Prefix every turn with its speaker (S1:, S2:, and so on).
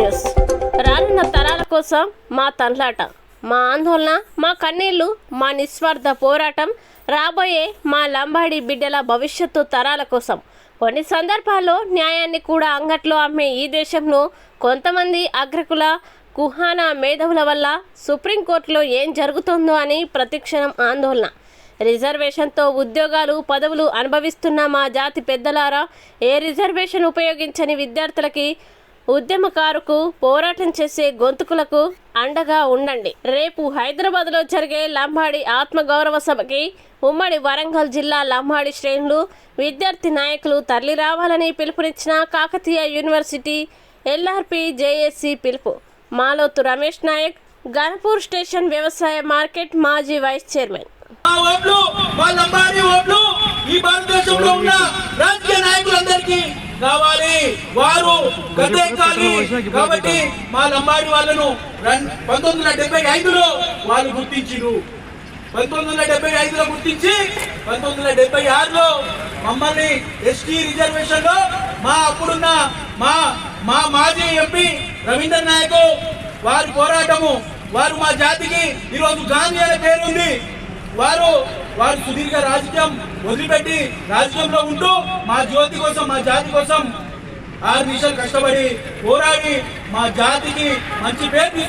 S1: రానున్న తరాల కోసం మా తన్లాట మా ఆందోళన మా కన్నీళ్ళు మా నిస్వార్థ పోరాటం రాబోయే మా లంబాడి బిడ్డల భవిష్యత్తు తరాల కోసం. కొన్ని సందర్భాల్లో న్యాయాన్ని కూడా అంగట్లో అమ్మే ఈ దేశంలో కొంతమంది అగ్రకుల కుహానా మేధావుల వల్ల సుప్రీంకోర్టులో ఏం జరుగుతుందో అని ప్రతిక్షణం ఆందోళన. రిజర్వేషన్తో ఉద్యోగాలు పదవులు అనుభవిస్తున్న మా జాతి పెద్దలారా ఏ రిజర్వేషన్ ఉపయోగించని విద్యార్థులకి ఉద్యమకారుకు పోరాటం చేసే గొంతుకులకు అండగా ఉండండి. రేపు హైదరాబాద్లో జరిగే లంబాడి ఆత్మగౌరవ సభకి ఉమ్మడి వరంగల్ జిల్లా లంబాడి శ్రేణులు విద్యార్థి నాయకులు తరలి రావాలని పిలుపునిచ్చిన కాకతీయ యూనివర్సిటీ ఎల్ఆర్పి జేఏసీ పిలుపు. మాలోతు రమేష్ నాయక్ గన్పూర్ స్టేషన్ వ్యవసాయ మార్కెట్ మాజీ వైస్ చైర్మన్.
S2: ఈ భారతదేశంలో ఉన్న రాజకీయ నాయకులందరికీ కావాలి. వారు గతేకాలి కాబట్టి మా లంబాడి వాళ్ళను పంతొమ్మిది వందల డెబ్బై ఐదులో వాళ్ళు గుర్తించిరు. పంతొమ్మిది వందల డెబ్బై ఐదులో గుర్తించి పంతొమ్మిది వందల డెబ్బై ఆరులో మమ్మల్ని ఎస్టీ రిజర్వేషన్లో మా అప్పుడున్న మా మా మాజీ ఎంపీ రవీంద్ర నాయక్ వారి పోరాటము వారు మా జాతికి ఈరోజు గాంధీ అనే పేరుంది వారు వారు సుదీర్ఘ రాజకీయం వదిలిపెట్టి రాజకీయంలో ఉంటూ మా జ్యోతి కోసం మా జాతి కోసం ఆరు నిమిషాలు కష్టపడి పోరాడి మా జాతికి మంచి పేరు